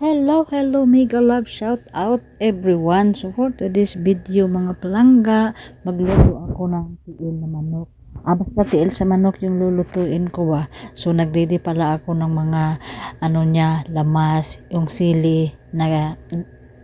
Hello, hello, mega love, shout out everyone. So for today's video mga palangga, magluto ako ng tiil na manok. Ah, basta tiil sa manok yung lulutuin ko ah. So nagready pala ako ng mga ano niya, lamas, yung sili na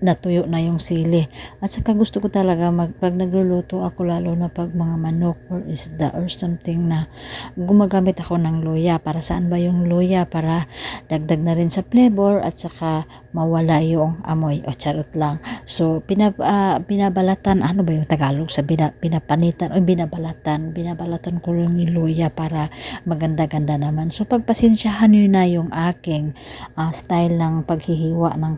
natuyo na yung sili. At saka gusto ko talaga mag, pag nagluluto ako lalo na pag mga manok or isda or something na gumagamit ako ng luya. Para saan ba yung luya? Para dagdag na rin sa flavor at saka mawala yung amoy o charot lang. So pinab, ah, binabalatan, ano ba yung Tagalog sa bina, pinapanitan o binabalatan, binabalatan ko yung luya para maganda-ganda naman. So pagpasensyahan nyo na yung aking ah, style ng paghihiwa ng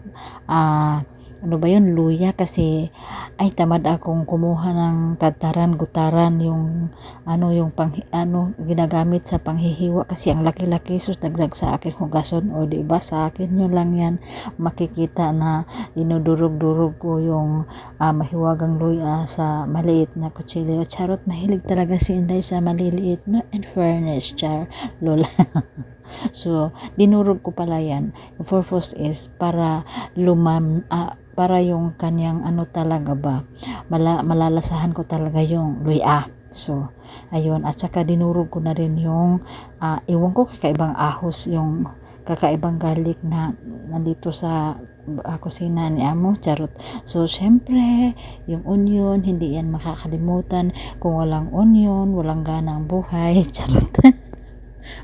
ah, ano ba yun, luya kasi ay tamad akong kumuha ng tataran, gutaran yung ano yung pang ano ginagamit sa panghihiwa kasi ang laki-laki sus dagdag sa aking hugason. O di ba? Sa akin yun lang yan. Makikita na dinudurog-durog ko yung ah, mahiwagang luya sa maliit na kutsilyo. Charot mahilig talaga si Inday sa maliliit no in fairness char lola So, dinurog ko pala yan. Yung purpose is para lumam, ah, para yung kanyang ano talaga ba, mala, malalasahan ko talaga yung luya. So, ayun. At saka dinurog ko na rin yung, ah, iwan ko kakaibang ahos, yung kakaibang garlic na nandito sa uh, kusina ni Amo, charot. So, syempre, yung onion, hindi yan makakalimutan. Kung walang onion, walang gana ang buhay, charot.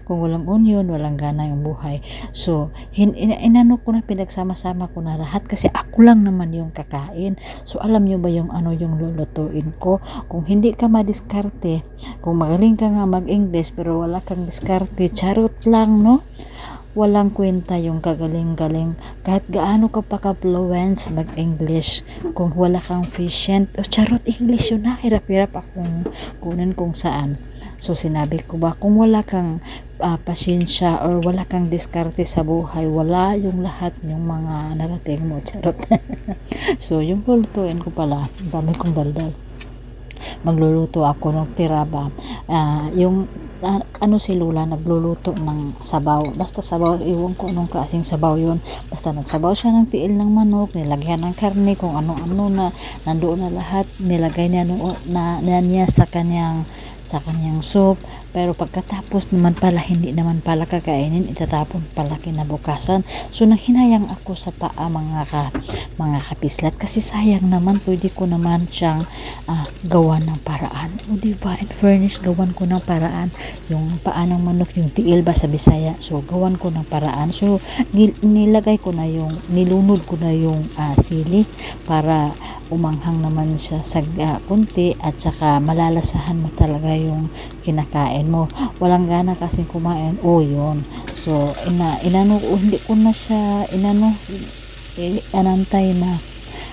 Kung walang onion, walang gana yung buhay. So, hin, in, inano ko na, pinagsama-sama ko na lahat kasi ako lang naman yung kakain. So, alam nyo ba yung ano yung lulutuin ko? Kung hindi ka madiskarte, kung magaling ka nga mag-English pero wala kang diskarte, charot lang, no? walang kwenta yung kagaling-galing kahit gaano ka pa ka-fluence mag-English kung wala kang efficient oh, charot English yun na hirap-hirap akong kunin kung saan so sinabi ko ba kung wala kang uh, pasensya or wala kang diskarte sa buhay wala yung lahat yung mga narating mo charot. So yung lulutuin ko pala dami kong daldal. Magluluto ako ng tiraba. Uh, yung uh, ano si Lula nagluluto ng sabaw. Basta sabaw iwan ko anong klaseng sabaw yon basta nagsabaw siya ng tiil ng manok nilagyan ng karne kung ano-ano na nandoon na lahat nilagay niya nung, na, na niya sa kanyang sa kanyang soup. Pero pagkatapos naman pala hindi naman pala kakainin itatapon pala kinabukasan. So nanghinayang ako sa paa mga ka, mga kapislat kasi sayang naman pwede ko naman siyang uh, gawa ng paraan. O diba in fairness gawan ko ng paraan. Yung paa ng manok yung tiil ba sa bisaya? So gawan ko ng paraan. So nilagay ko na yung nilunod ko na yung uh, sili para umanghang naman siya sa uh, kunti at saka malalasahan mo talaga yung kinakain mo. Walang gana kasi kumain. Oh, yun. So ina inano hindi ko na siya inano eh, anantay na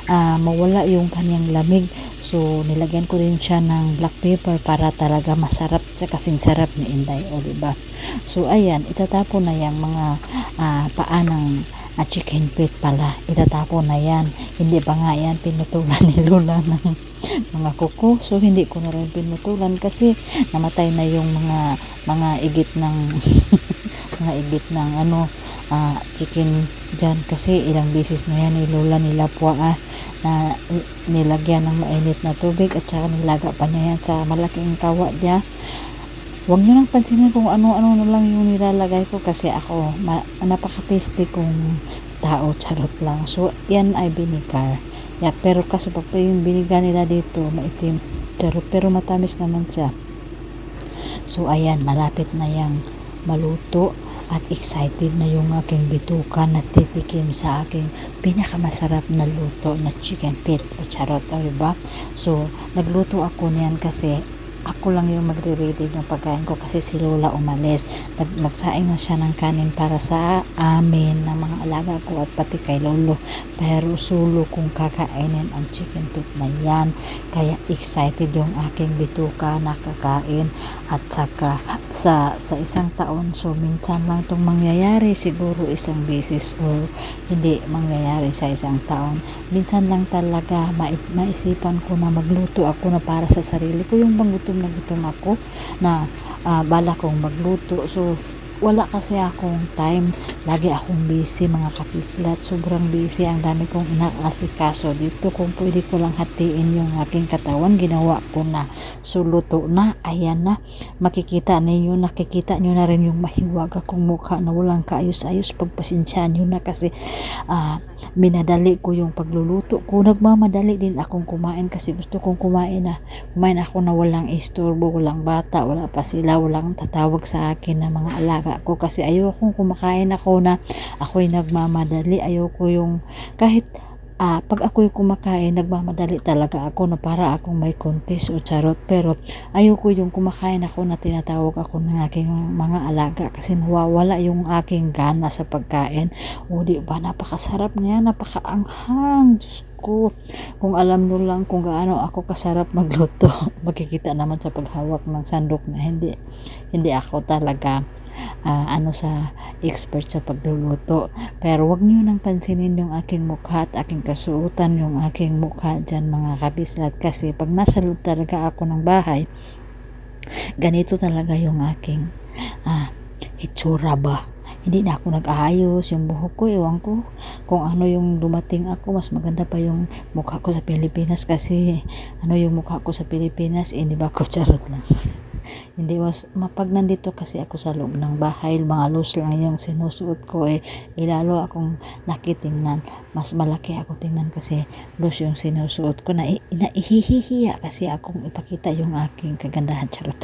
uh, mawala yung kanyang lamig. So nilagyan ko rin siya ng black pepper para talaga masarap sa kasing sarap ni Inday. O diba so ayan itatapon na yung mga uh, paa ng at chicken feet pala. Itatapon na yan. Hindi pa nga yan pinutulan ni Lola ng mga kuko. So hindi ko na rin pinutulan kasi namatay na yung mga mga igit ng mga igit ng ano uh, chicken dyan. Kasi ilang beses na yan ni Lola nilapwa ah, na nilagyan ng mainit na tubig at saka nilaga pa niya yan sa malaking kawa niya Huwag nyo nang pansinin kung ano-ano na lang yung nilalagay ko kasi ako napaka-tasty kong tao, charot lang. So, yan ay vinegar. Yeah, pero kaso pag yung vinegar nila dito, maitim. Charot, pero matamis naman siya. So, ayan, malapit na yang maluto at excited na yung aking bituka na titikim sa aking pinakamasarap na luto na chicken feet o charot, o diba? So, nagluto ako niyan kasi ako lang yung magre-ready ng pagkain ko kasi si Lola umalis. Nag na siya ng kanin para sa amin ng mga alaga ko at pati kay Lolo. Pero sulo kung kakainin ang chicken feet na yan. Kaya excited yung aking bituka na kakain at saka sa, sa isang taon so minsan lang itong mangyayari siguro isang beses or hindi mangyayari sa isang taon. Minsan lang talaga ma maisipan ko na magluto ako na para sa sarili ko yung bang gutom na gutom ako na uh, bala kong magluto. So wala kasi akong time. Lagi akong busy mga kapislat. Sobrang busy. Ang dami kong inaasikaso dito. Kung pwede ko lang hatiin yung aking katawan, ginawa ko na. So, luto na. Ayan na. Makikita ninyo, nakikita nyo na rin yung mahiwag akong mukha na walang kaayos-ayos. Pagpasensyaan nyo na kasi ah, minadali ko yung pagluluto ko. Nagmamadali din akong kumain kasi gusto kong kumain na kumain ako na walang istorbo, walang bata, wala pa sila, walang tatawag sa akin na mga alaga ko kasi ayokong kumakain ako na ako'y nagmamadali, ayoko yung kahit ah, pag ako'y kumakain, nagmamadali talaga ako na para akong may kontis o charot. Pero ayoko yung kumakain ako na tinatawag ako ng aking mga alaga kasi nawawala yung aking gana sa pagkain. O di ba, napakasarap niya, napakaanghang. Diyos ko, kung alam nyo lang kung gaano ako kasarap magluto, makikita naman sa paghawak ng sandok na hindi, hindi ako talaga ah, ano sa expert sa pagluluto. Pero wag niyo nang pansinin yung aking mukha at aking kasuotan yung aking mukha dyan mga kabislat kasi pag nasa loob talaga ako ng bahay, ganito talaga yung aking ah, hitsura ba. Hindi na ako nag-aayos yung buhok ko, ewan ko kung ano yung dumating ako, mas maganda pa yung mukha ko sa Pilipinas kasi ano yung mukha ko sa Pilipinas, eh, ba ako charot lang. Hindi mas mapag nandito kasi ako sa loob ng bahay mga loose lang yung sinusuot ko eh ilalo akong nakitingnan. Mas malaki ako tingnan kasi loose yung sinusuot ko. Na naihihiya kasi akong ipakita yung aking kagandahan. Charot.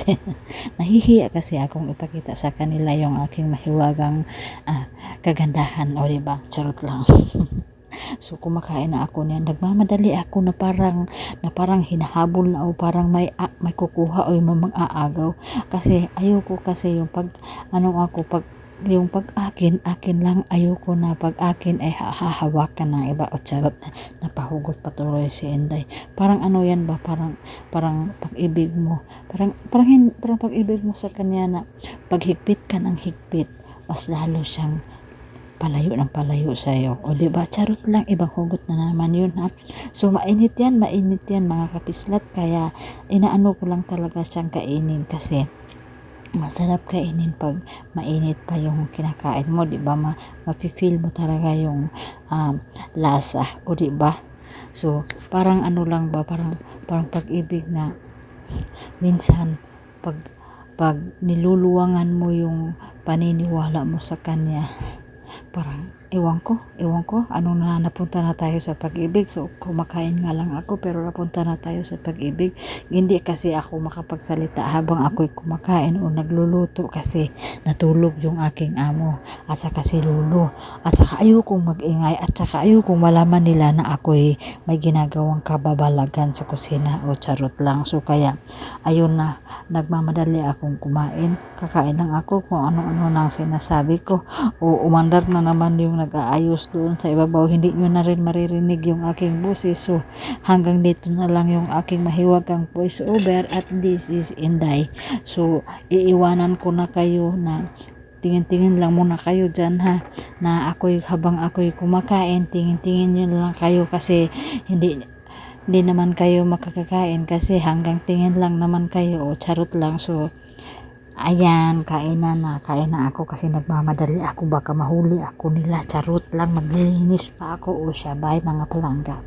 Nahihiya kasi akong ipakita sa kanila yung aking mahiwagang ah, kagandahan o diba charot lang So kumakain na ako niyan. Nagmamadali ako na parang na parang hinahabol na o parang may a, may kukuha o yung aagaw kasi ayoko kasi yung pag ano ako pag yung pag akin, akin lang ayoko na pag akin ay hahawakan ng iba at charot na napahugot patuloy si Inday. Parang ano yan ba? Parang parang pag-ibig mo. Parang parang, parang pag-ibig mo sa kanya na paghigpit ka ng higpit, mas lalo siyang palayo ng palayo sa iyo. O di ba charot lang ibang hugot na naman yun ha. So mainit yan, mainit yan mga kapislat kaya inaano ko lang talaga siyang kainin kasi masarap kainin pag mainit pa yung kinakain mo, di ba? Ma mafe-feel mo talaga yung um, lasa, o di ba? So, parang ano lang ba, parang parang pag-ibig na minsan pag pag niluluwangan mo yung paniniwala mo sa kanya, parang ewan ko, ewan ko, ano na napunta na tayo sa pag-ibig. So, kumakain nga lang ako pero napunta na tayo sa pag-ibig. Hindi kasi ako makapagsalita habang ako'y kumakain o nagluluto kasi natulog yung aking amo at saka si Lulu. At saka ayokong mag-ingay at saka ayokong malaman nila na ako'y may ginagawang kababalagan sa kusina o charot lang. So, kaya ayun na, nagmamadali akong kumain. Kakain lang ako kung ano-ano nang sinasabi ko. O umandar na naman yung nag-aayos doon sa ibabaw. Hindi nyo na rin maririnig yung aking boses. So, hanggang dito na lang yung aking mahiwagang voice over at this is Inday. So, iiwanan ko na kayo na tingin-tingin lang muna kayo dyan ha na ako'y habang ako'y kumakain tingin-tingin nyo lang kayo kasi hindi hindi naman kayo makakakain kasi hanggang tingin lang naman kayo o charot lang so Ayan, kain na na. Kain na ako kasi nagmamadali ako. Baka mahuli ako nila. Charot lang. Maglilinis pa ako. O siya, bye mga palangga.